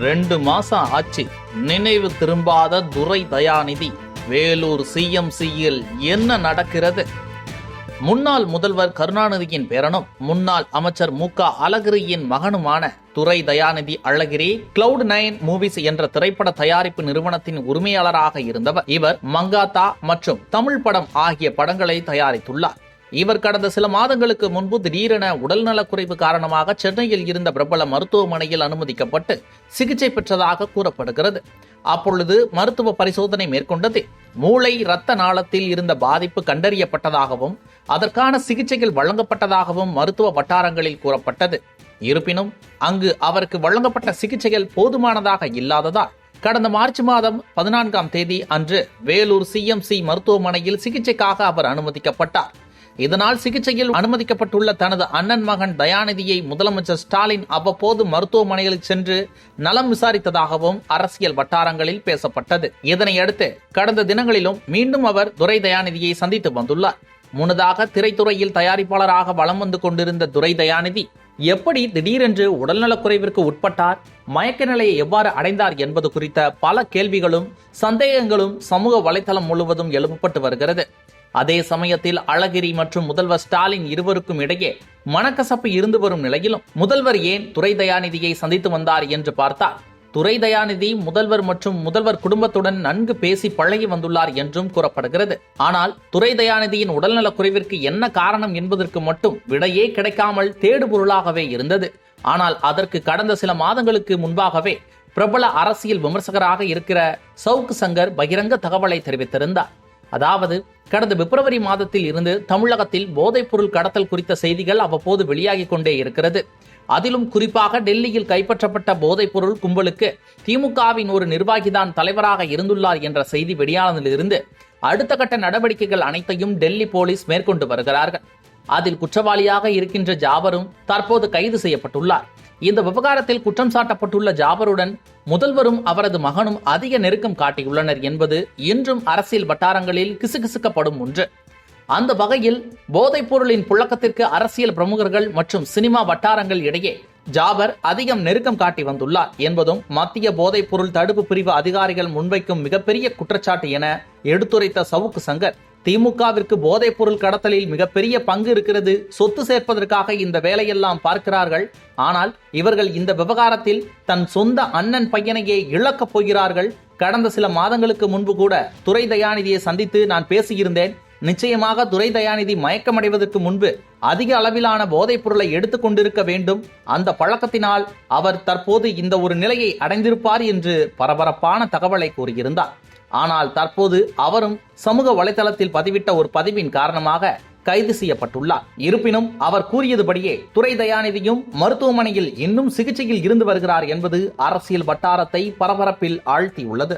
ரெண்டு மாசம் ஆச்சு. நினைவு திரும்பாத துரை தயாநிதி வேலூர் சிஎம்சியில் என்ன நடக்கிறது? முன்னாள் முதல்வர் கருணாநிதியின் பேரனும் முன்னாள் அமைச்சர் மு க அழகிரியின் மகனுமான Durai Dayanidhi Alagiri cloud nine movies என்ற திரைப்பட தயாரிப்பு நிறுவனத்தின் உரிமையாளராக இருந்தவர். இவர் மங்காத்தா மற்றும் தமிழ் படம் ஆகிய படங்களை தயாரித்துள்ளார். இவர் கடந்த சில மாதங்களுக்கு முன்பு திடீரென உடல்நலக்குறைவு காரணமாக சென்னையில் இருந்த பிரபல மருத்துவமனையில் அனுமதிக்கப்பட்டு சிகிச்சை பெற்றதாக கூறப்படுகிறது. அப்பொழுது மருத்துவ பரிசோதனை மேற்கொண்டது. மூளை இரத்த நாளத்தில் இருந்த பாதிப்பு கண்டறியப்பட்டதாகவும் அதற்கான சிகிச்சைகள் வழங்கப்பட்டதாகவும் மருத்துவ வட்டாரங்களில் கூறப்பட்டது. இருப்பினும் அங்கு அவருக்கு வழங்கப்பட்ட சிகிச்சைகள் போதுமானதாக இல்லாததால் கடந்த மார்ச் மாதம் பதினான்காம் தேதி அன்று வேலூர் சிஎம்சி மருத்துவமனையில் சிகிச்சைக்காக அவர் அனுமதிக்கப்பட்டார். இதனால் சிகிச்சையில் அனுமதிக்கப்பட்டுள்ள தனது அண்ணன் மகன் தயாநிதியை முதலமைச்சர் ஸ்டாலின் அவ்வப்போது மருத்துவமனையில் சென்று நலம் விசாரித்ததாகவும் அரசியல் வட்டாரங்களில் பேசப்பட்டது. இதனையடுத்து கடந்த தினங்களிலும் மீண்டும் அவர் துரை தயாநிதியை சந்தித்து வந்துள்ளார். முன்னதாக திரைத்துறையில் தயாரிப்பாளராக வலம் வந்து கொண்டிருந்த துரை தயாநிதி எப்படி திடீரென்று உடல்நலக்குறைவிற்கு உட்பட்டார்? மயக்க நிலையை எவ்வாறு அடைந்தார் என்பது குறித்த பல கேள்விகளும் சந்தேகங்களும் சமூக வலைதளம் முழுவதும் எழுப்பப்பட்டு வருகிறது. அதே சமயத்தில் அழகிரி மற்றும் முதல்வர் ஸ்டாலின் இருவருக்கும் இடையே மனக்கசப்பு இருந்து வரும் நிலையிலும் முதல்வர் ஏன் துரை தயாநிதியை சந்தித்து வந்தார் என்று பார்த்தால் துரை தயாநிதி முதல்வர் மற்றும் முதல்வர் குடும்பத்துடன் நன்கு பேசி பழகி வந்துள்ளார் என்றும் கூறப்படுகிறது. ஆனால் துரை தயாநிதியின் உடல்நலக் குறைவிற்கு என்ன காரணம் என்பதற்கு மட்டும் விடையே கிடைக்காமல் தேடுபொருளாகவே இருந்தது. ஆனால் அதற்கு கடந்த சில மாதங்களுக்கு முன்பாகவே பிரபல அரசியல் விமர்சகராக இருக்கிற சவுக்கு சங்கர் பகிரங்க தகவலை தெரிவித்திருந்தார். அதாவது கடந்த பிப்ரவரி மாதத்தில் இருந்து தமிழகத்தில் போதைப்பொருள் கடத்தல் குறித்த செய்திகள் அவ்வப்போது வெளியாகிக் கொண்டே இருக்கிறது. அதிலும் குறிப்பாக டெல்லியில் கைப்பற்றப்பட்ட போதைப்பொருள் கும்பலுக்கு திமுகவின் ஒரு நிர்வாகிதான் தலைவராக இருந்துள்ளார் என்ற செய்தி வெளியானதிலிருந்து அடுத்த கட்ட நடவடிக்கைகள் அனைத்தையும் டெல்லி போலீஸ் மேற்கொண்டு வருகிறார்கள். அதில் குற்றவாளியாக இருக்கின்ற ஜாபரும் தற்போது கைது செய்யப்பட்டுள்ளார். இந்த விவகாரத்தில் குற்றம் சாட்டப்பட்டுள்ள ஜாபருடன் முதல்வரும் அவரது மகனும் அதிக நெருக்கம் காட்டியுள்ளனர் என்பது இன்றும் அரசியல் வட்டாரங்களில் கிசுகிசுக்கப்படும் ஒன்று. அந்த வகையில் போதைப் பொருளின் புழக்கத்திற்கு அரசியல் பிரமுகர்கள் மற்றும் சினிமா வட்டாரங்கள் இடையே ஜாபர் அதிகம் நெருக்கம் காட்டி வந்துள்ளார் என்பதும் மத்திய போதைப் பொருள் தடுப்பு பிரிவு அதிகாரிகள் முன்வைக்கும் மிகப்பெரிய குற்றச்சாட்டு என எடுத்துரைத்த சவுக்கு சங்கர். திமுகவிற்கு போதைப் பொருள் கடத்தலில் மிகப்பெரிய பங்கு இருக்கிறது. சொத்து சேர்ப்பதற்காக இந்த வேலையெல்லாம் பார்க்கிறார்கள். ஆனால் இவர்கள் இந்த விவகாரத்தில் தன் சொந்த அண்ணன் பையனையே இழக்கப் போகிறார்கள். கடந்த சில மாதங்களுக்கு முன்பு கூட துரை தயாநிதியை சந்தித்து நான் பேசியிருந்தேன். நிச்சயமாக துரை தயாநிதி மயக்கமடைவதற்கு முன்பு அதிக அளவிலான போதைப் பொருளை எடுத்துக்கொண்டிருக்க வேண்டும். அந்த பழக்கத்தினால் அவர் தற்போது இந்த ஒரு நிலையை அடைந்திருப்பார் என்று பரபரப்பான தகவலை கூறியிருந்தார். ஆனால் தற்போது அவரும் சமூக வலைதளத்தில் பதிவிட்ட ஒரு பதிவின் காரணமாக கைது செய்யப்பட்டுள்ளார். இருப்பினும் அவர் கூறியதுபடியே துரை தயாநிதியும் மருத்துவமனையில் இன்னும் சிகிச்சையில் இருந்து வருகிறார் என்பது அரசியல் வட்டாரத்தை பரபரப்பில் ஆழ்த்தியுள்ளது.